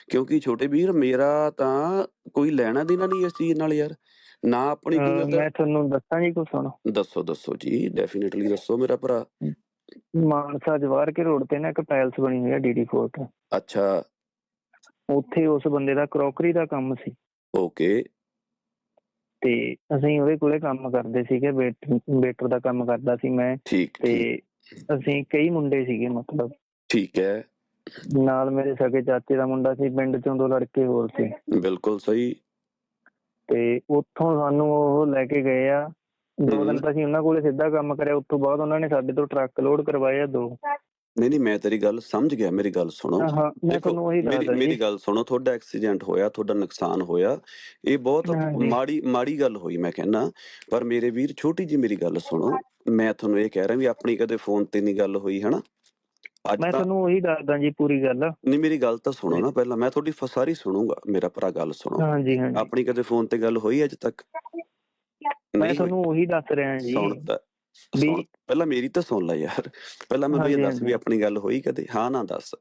ਕਿਉਂਕਿ ਛੋਟੇ ਵੀਰ ਮੇਰਾ ਤਾਂ ਕੋਈ ਲੈਣਾ ਦੇਣਾ ਨਹੀਂ ਇਸ ਚੀਜ਼ ਨਾਲ ਯਾਰ। ਨਾ ਆਪਣੀ ਮੈਂ ਤੁਹਾਨੂੰ ਦੱਸਾਂ ਜੀ ਕੁਛ ਹੁਣ ਦੱਸੋ ਦੱਸੋ ਜੀ ਡੈਫੀਨਿਟਲੀ ਦੱਸੋ ਮੇਰਾ ਭਰਾ। ਮਾਨਸਾ ਜਵਾਰ ਕੇ ਰੋਡ ਤੇ ਨਾ ਇੱਕ ਪੈਲਸ ਬਣੀ ਹੋਈ ਹੈ ਡੀਡੀ ਫੋਰਟ ਅੱਛਾ। ਉੱਥੇ ਉਸ ਬੰਦੇ ਦਾ ਕਰੋਕਰੀ ਦਾ ਕੰਮ ਸੀ। ਓਕੇ ਤੇ ਅਸੀਂ ਉਹਦੇ ਕੋਲੇ ਕੰਮ ਕਰਦੇ ਸੀਗੇ ਵੇਟਰ ਦਾ ਕੰਮ ਕਰਦਾ ਸੀ ਮੈਂ। ਤੇ ਅਸੀਂ ਕਈ ਮੁੰਡੇ ਸੀਗੇ ਮਤਲਬ। ਠੀਕ ਹੈ। ਨਾਲ ਮੇਰੇ ਸਕੇ ਚਾਚੇ ਦਾ ਮੁੰਡਾ ਸੀ ਪਿੰਡ ਚੋਂ ਦੋ ਲੜਕੇ ਹੋਰ ਸੀ। ਬਿਲਕੁਲ ਸਹੀ। ਤੇ ਉੱਥੋਂ ਸਾਨੂੰ ਉਹ ਲੈ ਕੇ ਗਏ ਆ। ਦੋ। ਦਿਨ ਤਾਂ ਅਸੀਂ ਉਹਨਾਂ ਕੋਲੇ ਸਿੱਧਾ ਕੰਮ ਕਰਿਆ ਉਸ ਤੋਂ ਬਾਅਦ ਉਹਨਾਂ ਨੇ ਸਾਡੇ ਤੋਂ ਟਰੱਕ ਲੋਡ ਕਰਵਾਏ ਆ ਦੋ। ਨਹੀਂ ਨਹੀਂ ਮੈਂ ਤੇਰੀ ਗੱਲ ਸਮਝ ਗਿਆ ਮੇਰੀ ਗੱਲ ਸੁਣੋ। ਹਾਂ ਮੈਂ ਤੁਹਾਨੂੰ ਉਹੀ ਮੇਰੀ ਦੱਸਦਾ ਮੇਰੀ ਗੱਲ ਸੁਣੋ ਤੁਹਾਡਾ ਐਕਸੀਡੈਂਟ ਹੋਇਆ ਤੁਹਾਡਾ ਨੁਕਸਾਨ ਹੋਇਆ। ਇਹ ਬਹੁਤ। ਮਾੜੀ ਮਾੜੀ ਗੱਲ ਹੋਈ ਮੈਂ ਕਹਿੰਦਾ। ਪਰ ਮੇਰੇ ਵੀਰ ਛੋਟੀ ਜੀ ਮੇਰੀ ਗੱਲ ਸੁਣੋ। ਮੈਂ ਤੁਹਾਨੂੰ ਇਹ ਕਹਿ ਰਿਹਾ ਵੀ ਆਪਣੀ ਕਦੇ ਫੋਨ ਤੇ ਨਹੀਂ ਗੱਲ ਹੋਈ ਹਨਾ? ਅੱਜ ਮੈਂ ਤੁਹਾਨੂੰ ਉਹੀ ਦੱਸਦਾ ਜੀ ਪੂਰੀ ਗੱਲ। ਨਹੀਂ ਮੇਰੀ ਗੱਲ ਤਾਂ ਸੁਣੋ ਨਾ ਪਹਿਲਾਂ ਮੈਂ ਤੁਹਾਡੀ ਸਾਰੀ ਸੁਣੂੰਗਾ ਮੇਰਾ ਭਰਾ ਗੱਲ ਸੁਣੋ। ਹਾਂਜੀ ਹਾਂਜੀ। ਆਪਣੀ ਕਦੇ ਫੋਨ ਤੇ ਗੱਲ ਹੋਈ ਅੱਜ ਤੱਕ? ਮੈਂ। ਤੁਹਾਨੂੰ ਉਹੀ ਦੱਸ ਰਿਹਾ ਜੀ। ਸੁਣ ਤਾਂ ਵੀ- ਸੁਣ ਪਹਿਲਾਂ ਮੇਰੀ ਤਾਂ ਸੁਣ ਲੈ ਯਾਰ। ਪਹਿਲਾਂ ਮੈਨੂੰ ਇਹ ਦੱਸ ਵੀ। ਆਪਣੀ ਗੱਲ ਹੋਈ ਕਦੇ। ਹਾਂ ਨਾ ਦੱਸ।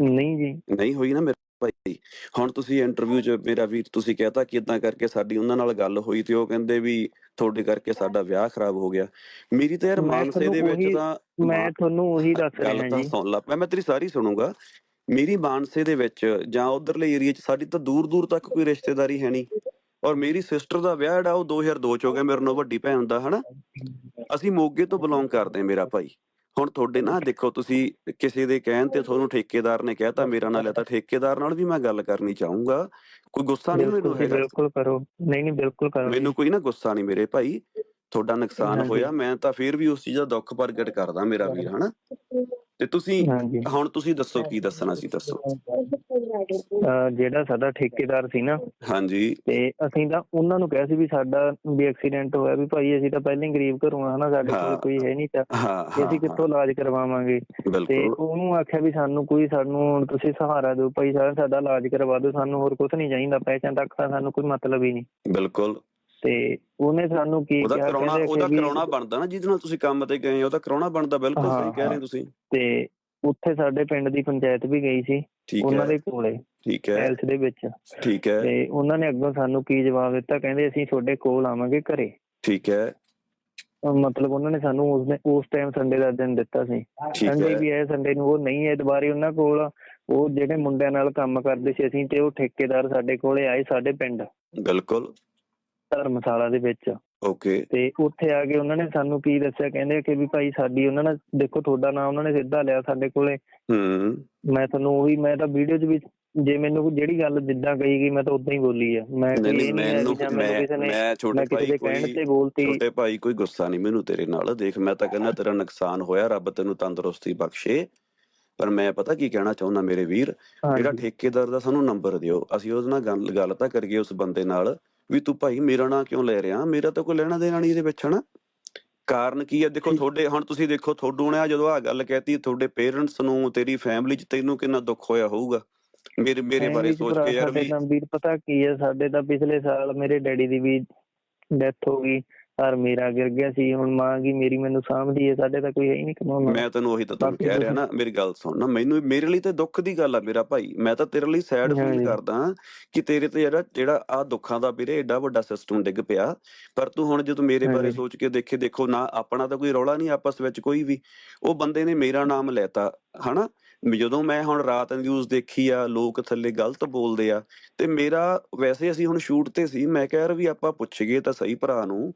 ਨਹੀਂ ਜੀ। ਨਹੀਂ ਹੋਈ ਨਾ ਮੇਰੇ ਭਾਈ ਹੁਣ ਤੁਸੀਂ ਇੰਟਰਵਿਊ 'ਚ ਮੇਰਾ ਵੀਰ ਤੁਸੀਂ ਕਹਤਾ ਕਿ ਇਦਾਂ ਕਰਕੇ ਸਾਡੀ ਉਹਨਾਂ ਨਾਲ ਗੱਲ ਹੋਈ ਤੇ ਉਹ ਕਹਿੰਦੇ ਵੀ ਤੁਹਾਡੇ ਕਰਕੇ ਸਾਡਾ ਵਿਆਹ ਖਰਾਬ ਹੋ ਗਿਆ। ਮੇਰੀ ਤਾਂ ਯਾਰ ਮਾਨਸੇ ਦੇ ਵਿੱਚ ਤਾਂ ਮੈਂ ਤੁਹਾਨੂੰ ਉਹੀ ਦੱਸ ਗੱਲ ਰਿਹਾ ਤਾਂ ਜੀ। ਸੁਣ ਲਾ ਮੈਂ ਮੈਂ ਤੇਰੀ ਸਾਰੀ ਸੁਣੂੰਗਾ। ਮੇਰੀ ਮਾਨਸੇ ਦੇ ਵਿੱਚ ਜਾਂ ਉਧਰਲੇ ਏਰੀਆ 'ਚ ਸਾਡੀ ਤਾਂ ਦੂਰ ਦੂਰ ਤੱਕ ਕੋਈ ਰਿਸ਼ਤੇਦਾਰੀ ਹੈ ਨਹੀਂ। ਔਰ ਮੇਰੀ ਸਿਸਟਰ ਦਾ ਵਿਆਹ ਜਿਹੜਾ ਉਹ 2002 ਚ ਹੋ ਗਿਆ ਮੇਰੇ ਨਾਲ ਵੱਡੀ ਭੈਣ ਦਾ ਹਨਾ? ਅਸੀਂ ਮੋਗੇ ਤੋਂ ਬਿਲੋਂਗ ਕਰਦੇ ਹਾਂ ਮੇਰਾ ਭਾਈ। ਹੁਣ ਤੁਹਾਡੇ ਨਾ ਦੇਖੋ ਤੁਸੀਂ ਕਿਸੇ ਦੇ ਕਹਿਣ ਤੇ ਤੁਹਾਨੂੰ ਠੇਕੇਦਾਰ ਨੇ ਕਹਿਤਾ ਮੇਰਾ ਨਾਲ ਹੈ ਤਾਂ ਠੇਕੇਦਾਰ ਨਾਲ ਵੀ ਮੈਂ ਗੱਲ ਕਰਨੀ ਚਾਹੂੰਗਾ। ਕੋਈ ਗੁੱਸਾ ਨਹੀਂ ਮੈਨੂੰ ਬਿਲਕੁਲ ਜੀ, ਹੈਗਾ? ਬਿਲਕੁਲ ਕਰੋ। ਨਹੀਂ ਨਹੀਂ ਬਿਲਕੁਲ ਕਰੋ। ਮੈਨੂੰ ਕੋਈ ਨਾ ਗੁੱਸਾ ਨਹੀਂ ਮੇਰੇ ਭਾਈ। ਤੁਹਾਡਾ ਨੁਕਸਾਨ। ਹੋਇਆ ਮੈਂ ਤਾਂ ਫੇਰ ਵੀ ਉਸ ਚੀਜ਼ ਦਾ ਦੁੱਖ ਪ੍ਰਗਟ ਕਰਦਾ ਮੇਰਾ ਵੀਰ ਹਨਾ? ਤੇ ਤੁਸੀਂ ਹੁਣ ਤੁਸੀਂ ਦੱਸੋ ਕੀ ਦੱਸਣਾ ਸੀ ਦੱਸੋ। ਅਹ ਜਿਹੜਾ ਸਾਡਾ ਠੇਕੇਦਾਰ ਸੀ ਨਾ ਹਾਂਜੀ। ਤੇ ਅਸੀਂ ਤਾਂ ਉਹਨਾਂ ਨੂੰ ਕਿਹਾ ਸੀ ਵੀ ਸਾਡਾ ਵੀ ਐਕਸੀਡੈਂਟ ਹੋਇਆ ਵੀ ਭਾਈ ਅਸੀਂ ਤਾਂ ਪਹਿਲਾਂ ਹੀ ਗਰੀਬ ਘਰੋਂ ਆ ਹਨਾ ਸਾਡੇ ਕੋਲ। ਕੋਈ ਹੈ ਨਹੀਂ ਤਾਂ ਹਾਂ ਵੀ ਹਾਂ ਅਸੀਂ ਕਿੱਥੋਂ ਇਲਾਜ ਕਰਵਾਵਾਂਗੇ। ਤੇ ਬਿਲਕੁਲ। ਉਹਨੂੰ ਆਖਿਆ ਵੀ ਸਾਨੂੰ ਕੋਈ ਸਾਨੂੰ ਹੁਣ ਤੁਸੀਂ ਸਹਾਰਾ ਦਿਓ ਭਾਈ ਸਾਹਿਬ ਸਾਡਾ ਇਲਾਜ ਕਰਵਾ ਦਿਓ ਸਾਨੂੰ ਹੋਰ ਕੁਝ ਨਹੀਂ ਚਾਹੀਦਾ ਪੈਸਿਆਂ ਤੱਕ ਤਾਂ ਸਾਨੂੰ ਕੋਈ ਮਤਲਬ ਹੀ ਨਹੀਂ। ਬਿਲਕੁਲ। ਤੇ ਉਹਨੇ ਸਾਨੂੰ ਕੀ ਉਹਦਾ ਕਿਹਾ ਕਰਾਉਣਾ ਕਹਿੰਦੇ ਉਹਦਾ ਕਿ ਵੀ- ਕਰਾਉਣਾ ਬਣਦਾ ਨਾ ਜਿਹਦੇ ਨਾਲ ਤੁਸੀਂ ਕੰਮ ਤੇ ਗਏ ਹੋ ਉਹਦਾ ਕਰਾਉਣਾ ਬਣਦਾ ਬਿਲਕੁਲ ਹਾਂ, ਸਹੀ ਕਹਿ ਰਹੇ। ਹੋ ਤੁਸੀਂ। ਤੇ ਉੱਥੇ ਸਾਡੇ ਪਿੰਡ ਦੀ ਪੰਚਾਇਤ ਵੀ ਗਈ ਸੀ। ਠੀਕ ਉਹਨਾਂ ਹੈ। ਦੇ ਕੋਲੇ ਠੀਕ ਹੈ। ਪੈਲਸ ਦੇ ਵਿੱਚ। ਠੀਕ ਹੈ। ਤੇ ਉਹਨਾਂ ਨੇ ਅੱਗੋਂ ਸਾਨੂੰ ਕੀ ਜਵਾਬ ਦਿੱਤਾ? ਕਹਿੰਦੇ ਅਸੀਂ ਤੁਹਾਡੇ ਕੋਲ ਆਵਾਂਗੇ ਘਰੇ। ਠੀਕ ਹੈ। ਮਤਲਬ ਉਹਨਾਂ ਨੇ ਸਾਨੂੰ ਉਸ ਦਿਨ ਉਸ ਟਾਈਮ ਸੰਡੇ ਦਾ ਦਿਨ ਦਿੱਤਾ ਸੀ। ਸੰਡੇ ਵੀ ਹੈ ਸੰਡੇ ਨੂੰ ਉਹ ਨਹੀਂ ਹੈ ਦੁਬਾਰੇ ਉਹਨਾਂ ਕੋਲ ਉਹ ਜਿਹੜੇ ਮੁੰਡਿਆਂ ਨਾਲ ਕੰਮ ਕਰਦੇ ਸੀ ਅਸੀਂ ਤੇ ਉਹ ਠੇਕੇਦਾਰ ਸਾਡੇ ਕੋਲੇ ਆਏ ਸਾਡੇ ਪਿੰਡ। ਬਿਲਕੁਲ। ਧਰਮਸ਼ਾਲਾ ਦੇ ਵਿੱਚ। ਓਕੇ। ਤੇ ਉੱਥੇ ਆ ਕੇ ਉਹਨਾਂ ਨੇ ਸਾਨੂੰ ਕੀ ਦੱਸਿਆ? ਕਹਿੰਦੇ ਕਿ ਵੀ ਭਾਈ ਸਾਡੀ ਉਹਨਾਂ ਨੇ ਦੇਖੋ ਤੁਹਾਡਾ ਨਾਮ ਉਹਨਾਂ ਨੇ ਸਿੱਧਾ ਲਿਆ ਸਾਡੇ ਕੋਲੇ। ਹੂੰ। ਮੈਂ ਤੁਹਾਨੂੰ ਉਹੀ ਮੈਂ ਤਾਂ ਵੀਡੀਓ 'ਚ ਵੀ ਜੇ ਮੈਨੂੰ ਜਿਹੜੀ ਗੱਲ ਜਿੱਦਾਂ ਕਹੀ ਗਈ ਮੈਂ ਤਾਂ ਉਦਾਂ ਹੀ ਬੋਲੀ ਆ। ਮੈਂ ਨਹੀਂ ਮੈਨੂੰ ਮੈਂ ਛੋਟੇ ਭਾਈ ਕੋਈ ਛੋਟੇ ਭਾਈ ਕੋਈ ਗੁੱਸਾ ਨਹੀਂ ਮੈਨੂੰ ਤੇਰੇ ਨਾਲ। ਦੇਖ ਮੈਂ ਤਾਂ ਕਹਿੰਦਾ ਤੇਰਾ ਨੁਕਸਾਨ ਹੋਇਆ ਰੱਬ ਤੈਨੂੰ ਤੰਦਰੁਸਤੀ ਬਖਸ਼ੇ। ਪਰ ਮੈਂ ਪਤਾ ਕੀ ਕਹਿਣਾ ਚਾਹੁੰਦਾ ਮੇਰੇ ਵੀਰ? ਜਿਹੜਾ ਠੇਕੇਦਾਰ ਦਾ ਸਾਨੂੰ ਨੰਬਰ ਦਿਓ। ਅਸੀਂ ਉਹਦੇ ਨਾਲ ਗੱਲ ਗੱਲ ਤਾਂ ਕਰੀਏ ਉਸ ਬੰਦੇ ਨਾਲ ਵੀ ਤੂੰ ਭਾਈ ਮੇਰਾ ਨਾਂ ਕਿਉਂ ਲੈ ਰਿਹਾ? ਮੇਰਾ ਤਾਂ ਕੋਈ ਲੈਣਾ ਦੇਣਾ ਨਹੀਂ ਇਹਦੇ ਵਿੱਚ ਹਨਾ ਕਾਰਨ ਕੀ ਹੈ ਦੇਖੋ। ਤੁਹਾਡੇ ਹੁਣ ਤੁਸੀਂ ਦੇਖੋ ਤੁਹਾਨੂੰ ਨੇ ਜਦੋਂ ਆ ਗੱਲ ਕਹਿਤੀ ਤੁਹਾਡੇ ਪੇਰੈਂਟਸ ਨੂੰ ਤੇਰੀ ਫੈਮਿਲੀ 'ਚ ਤੈਨੂੰ ਕਿੰਨਾ ਦੁੱਖ ਹੋਇਆ ਹੋਊਗਾ? ਮੇਰੇ ਮੇਰੇ ਬਾਰੇ ਸੋਚ ਕੇ ਯਾਰ ਵੀ ਵੀਰ ਪਤਾ ਕੀ ਹੈ ਸਾਡੇ ਤਾਂ ਪਿਛਲੇ ਸਾਲ ਮੇਰੇ ਡੈਡੀ ਦੀ ਵੀ ਡੈਥ ਹੋ ਗਈ। ਔਰ ਮੇਰਾ ਗਿਰ ਗਿਆ ਸੀ ਹੁਣ ਮਾਂ ਕੀ ਮੇਰੀ ਮੈਨੂੰ ਸਾਂਭਦੀ ਹੈ ਸਾਡੇ ਤਾਂ ਕੋਈ ਹੈ ਹੀ ਨਹੀਂ ਕਮਾਉਣ ਵਾਲਾ। ਮੈਂ ਤੈਨੂੰ ਉਹੀ ਤਾਂ ਬਾਕੀ ਕਹਿ ਰਿਹਾ ਨਾ ਮੇਰੀ ਗੱਲ ਸੁਣ ਨਾ ਮੈਨੂੰ ਮੇਰੇ ਲਈ ਤੇ ਦੁੱਖ ਦੀ ਗੱਲ ਆ ਮੇਰਾ ਭਾਈ। ਮੈਂ ਤਾਂ ਤੇਰੇ ਲਈ ਸੈਡ ਫੀਲ। ਕਰਦਾ ਕਿ ਤੇਰੇ ਤੇ ਜਿਹੜਾ ਜਿਹੜਾ ਆ ਦੁੱਖਾਂ ਦਾ ਵੀਰੇ ਏਡਾ ਵੱਡਾ ਸਿਸਟਮ ਡਿੱਗ ਪਿਆ। ਪਰ ਤੂੰ ਹੁਣ ਜਦੋਂ ਮੇਰੇ ਬਾਰੇ। ਸੋਚ ਕੇ ਦੇਖੇ ਦੇਖੋ ਨਾ ਆਪਣਾ ਤਾਂ ਕੋਈ ਰੌਲਾ ਨਹੀਂ ਆਪਸ ਵਿੱਚ ਕੋਈ ਵੀ। ਉਹ ਬੰਦੇ ਨੇ ਮੇਰਾ ਨਾਮ ਲੈਤਾ ਹਨਾ? ਜਦੋਂ ਮੈਂ ਹੁਣ ਰਾਤ ਨਿਊਜ਼ ਦੇਖੀ ਆ ਲੋਕ ਥੱਲੇ ਗਲਤ ਬੋਲਦੇ ਆ ਤੇ ਮੇਰਾ ਵੈਸੇ ਅਸੀਂ ਹੁਣ ਸ਼ੂਟ ਤੇ ਸੀ ਮੈਂ ਕਹਿ ਰਿਹਾ ਵੀ ਆਪਾਂ ਪੁੱਛ ਗਏ ਤਾਂ ਸਹੀ ਭਰਾ ਨੂੰ।